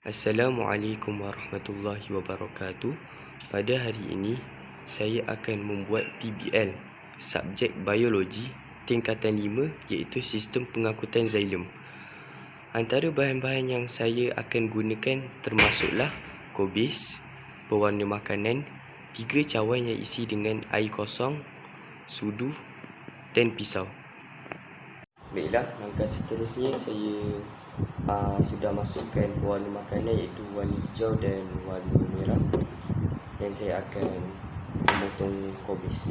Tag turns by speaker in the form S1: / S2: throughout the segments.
S1: Assalamualaikum warahmatullahi wabarakatuh. Pada hari ini, saya akan membuat PBL subjek biologi tingkatan 5 iaitu sistem pengangkutan xylem. Antara bahan-bahan yang saya akan gunakan termasuklah kobis, pewarna makanan, tiga cawan yang isi dengan air kosong, sudu dan pisau. Baiklah, langkah seterusnya saya uh, sudah masukkan warna makanan iaitu warna hijau dan warna merah dan saya akan memotong kobis.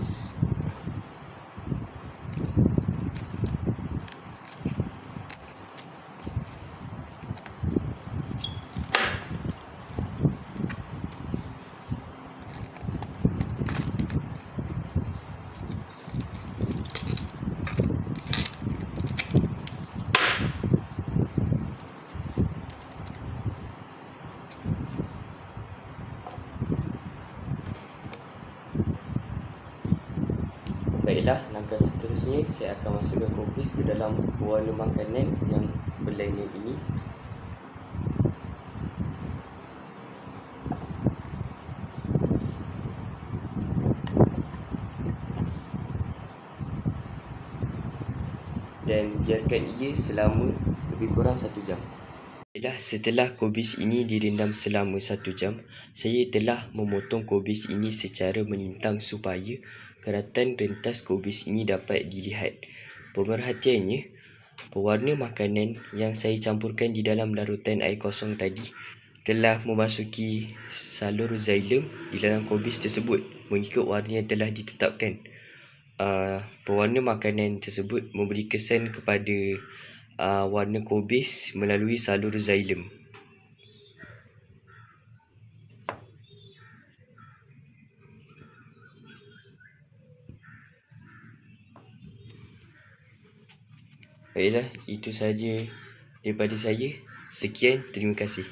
S1: Baiklah, langkah seterusnya saya akan masukkan kobis ke dalam pewarna makanan yang berlainan ini. Dan biarkan ia selama lebih kurang satu jam. Baiklah, setelah kobis ini direndam selama satu jam, saya telah memotong kobis ini secara menintang supaya keratan rentas kobis ini dapat dilihat. Pemerhatiannya, pewarna makanan yang saya campurkan di dalam larutan air kosong tadi telah memasuki salur xylem di dalam kobis tersebut mengikut warna yang telah ditetapkan. Uh, pewarna makanan tersebut memberi kesan kepada uh, warna kobis melalui salur xylem. Baiklah, itu sahaja daripada saya. Sekian, terima kasih.